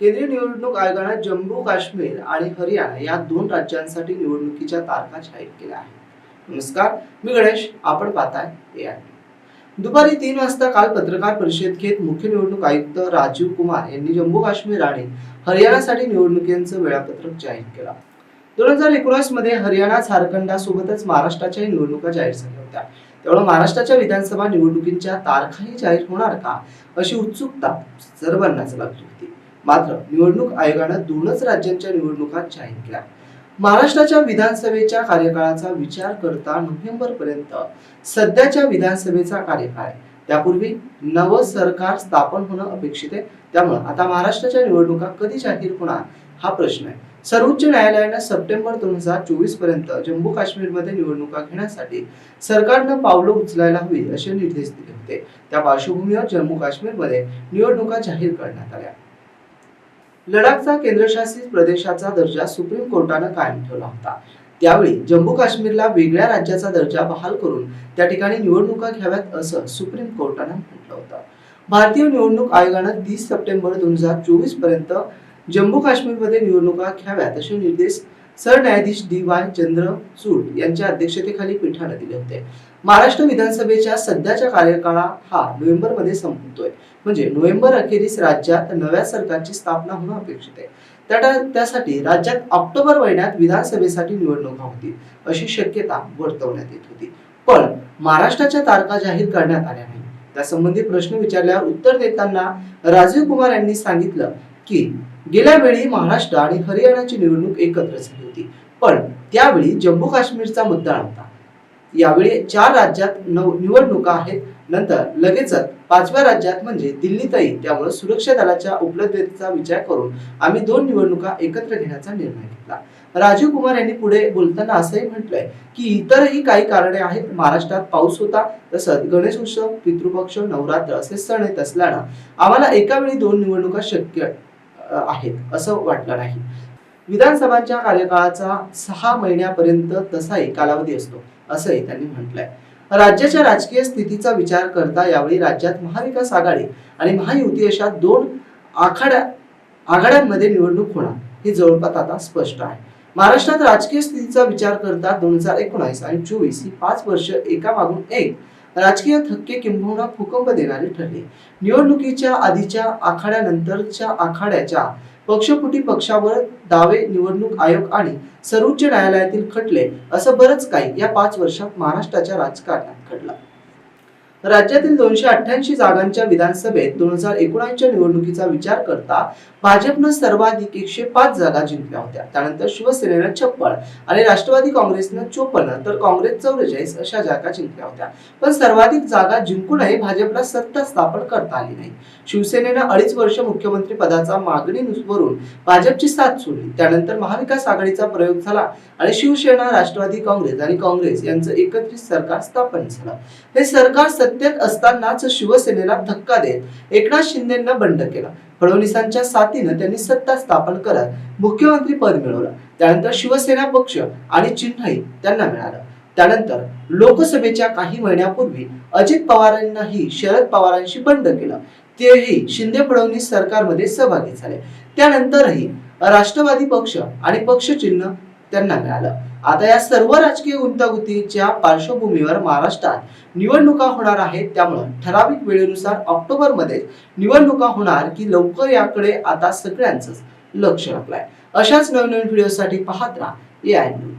केंद्रीय निवडणूक आयोगाने जम्मू काश्मीर आणि हरियाणा या दोन राज्यांसाठी निवडणुकीच्या तारखा जाहीर केल्या आहेत. नमस्कार मी गणेश आपण पाहताय दुपारी तीन वाजता काल पत्रकार परिषद घेत मुख्य निवडणूक आयुक्त राजीव कुमार यांनी जम्मू काश्मीर आणि हरियाणासाठी निवडणुकीचं वेळापत्रक जाहीर केलं. दोन हजार एकोणीसमध्ये हरियाणा झारखंडासोबतच महाराष्ट्राच्या निवडणुका जाहीर झाल्या होत्या. त्यामुळे महाराष्ट्राच्या विधानसभा निवडणुकींच्या तारखाही जाहीर होणार का अशी उत्सुकता सर्वांनाच लागली होती. मात्र निवडणूक आयोगानं दोनच राज्यांच्या निवडणुका जाहीर केल्या. महाराष्ट्राच्या विधानसभेच्या कार्यकाळाचा विचार करता नोव्हेंबर पर्यंत सध्याच्या विधानसभेचा कार्यकाळ आहे. त्यापूर्वी नवं सरकार स्थापन होणं अपेक्षित आहे. त्यामुळे आता महाराष्ट्राच्या निवडणुका कधी जाहीर होणार हा प्रश्न आहे. सर्वोच्च न्यायालयानं सप्टेंबर दोन हजार चोवीसपर्यंत जम्मू काश्मीरमध्ये निवडणुका घेण्यासाठी सरकारनं पावलं उचलायला हवी असे निर्देश दिले होते. त्या पार्श्वभूमीवर जम्मू काश्मीरमध्ये निवडणुका जाहीर करण्यात आल्या. लडाखचा केंद्रशासित प्रदेशाचा दर्जा सुप्रीम कोर्टानं कायम ठेवला होता. त्यावेळी जम्मू काश्मीरला वेगळ्या राज्याचा दर्जा बहाल करून त्या ठिकाणी निवडणुका घ्याव्यात असं सुप्रीम कोर्टानं म्हटलं होतं. भारतीय निवडणूक आयोगानं तीस सप्टेंबर दोन हजार चोवीसपर्यंत जम्मू काश्मीरमध्ये निवडणुका घ्याव्यात असे निर्देश सरन्यायाधीश डी वाय चंद्रचूड यांच्या अध्यक्षतेखाली पीठानं दिले होते. महाराष्ट्र विधानसभेच्या सध्याच्या कार्यकाळ हा नोव्हेंबरमध्ये संपतोय. म्हणजे नोव्हेंबर अखेरीस राज्यात नव्या सरकारची स्थापना होणं अपेक्षित आहे. त्यासाठी राज्यात ऑक्टोबर महिन्यात विधानसभेसाठी निवडणुका होतील अशी शक्यता वर्तवण्यात येत होती. पण महाराष्ट्राच्या तारखा जाहीर करण्यात आल्या नाही त्यासंबंधी प्रश्न विचारल्यावर उत्तर देताना राजीव कुमार यांनी सांगितलं की गेल्या वेळी महाराष्ट्र आणि हरियाणाची निवडणूक एकत्र झाली होती. पण त्यावेळी जम्मू काश्मीरचा मुद्दा होता यावेळी चार राज्यात निवडणुका आहेत. नंतर लगेचच पाचव्या राज्यात म्हणजे दिल्लीतही त्यामुळे सुरक्षा दलाच्या उपलब्धतेचा विचार करून आम्ही दोन निवडणुका एकत्र घेण्याचा निर्णय घेतला. राजीव कुमार यांनी पुढे बोलताना असंही म्हटलंय की इतरही काही कारणे आहेत. महाराष्ट्रात पाऊस होता तसंच गणेश उत्सव पितृपक्ष नवरात्र असे सण येत असल्यानं आम्हाला एका वेळी दोन निवडणुका शक्य आहेत असं वाटलं नाही विधानसभांच्या कार्यकाळाचा सहा महिन्यापर्यंत तसाही कालावधी असतो असंही त्यांनी म्हटलंय. राज्याच्या राजकीय स्थितीचा विचार करता यावेळी राज्यात महाविकास आघाडी आणि महायुती अशा दोन आखाड्या आघाड्यांमध्ये निवडणूक होणार हे जवळपास आता स्पष्ट आहे. महाराष्ट्रात राजकीय स्थितीचा विचार करता दोन हजार एकोणावीस आणि चोवीस ही पाच वर्ष एका मागून एक राजकीय थक्के किंबहुना भूकंप देणारे ठरले. निवडणुकीच्या आधीच्या आखाड्यानंतरच्या आखाड्याच्या पक्षपुटी पक्षावर दावे निवडणूक आयोग आणि सर्वोच्च न्यायालयातील खटले असं बरंच काही या पाच वर्षात महाराष्ट्राच्या राजकारणात घडलं. राज्यातील दोनशे अठ्ठ्याऐंशी जागांच्या विधानसभेत दोन हजार एकोणऐंशीच्या निवडणुकीचा विचार करता भाजपनं सर्वाधिक एकशे पाच जागा जिंकल्या होत्या. त्यानंतर शिवसेनेनं छप्पन आणि राष्ट्रवादी काँग्रेसनं चोपन्न तर काँग्रेस चौवेचाळीस अशा जागा जिंकल्या होत्या. पण सर्वाधिक जागा जिंकूनही भाजपला सत्ता स्थापन करता आली नाही. शिवसेनेनं अडीच वर्ष मुख्यमंत्री पदाचा मागणी वरून भाजपची साथ सोडली. त्यानंतर महाविकास आघाडीचा प्रयोग झाला आणि शिवसेना राष्ट्रवादी काँग्रेस आणि काँग्रेस यांचं एकत्रित सरकार स्थापन झालं. हे सरकार सत्तेत असतानाच शिवसेनेला धक्का देत एकनाथ शिंदेना बंड केला. फडणवीसांच्या साथीनं त्यांनी सत्ता स्थापन करत मुख्यमंत्री पद मिळवलं. त्यानंतर शिवसेना पक्ष आणि चिन्हही त्यांना मिळालं. त्यानंतर लोकसभेच्या काही महिन्यापूर्वी अजित पवारांनाही शरद पवारांशी बंड केलं. तेही शिंदे फडणवीस सरकारमध्ये सहभागी झाले. त्यानंतरही राष्ट्रवादी पक्ष आणि पक्ष चिन्ह त्यांना मिळालं. आता या सर्व राजकीय गुंतागुंतीच्या पार्श्वभूमीवर महाराष्ट्रात निवडणुका होणार आहेत. त्यामुळे ठराविक वेळेनुसार ऑक्टोबरमध्ये निवडणुका होणार की लवकर याकडे आता सगळ्यांच लक्ष लागलंय अशाच नवनवीन व्हिडिओसाठी पाहत राहा. A I news.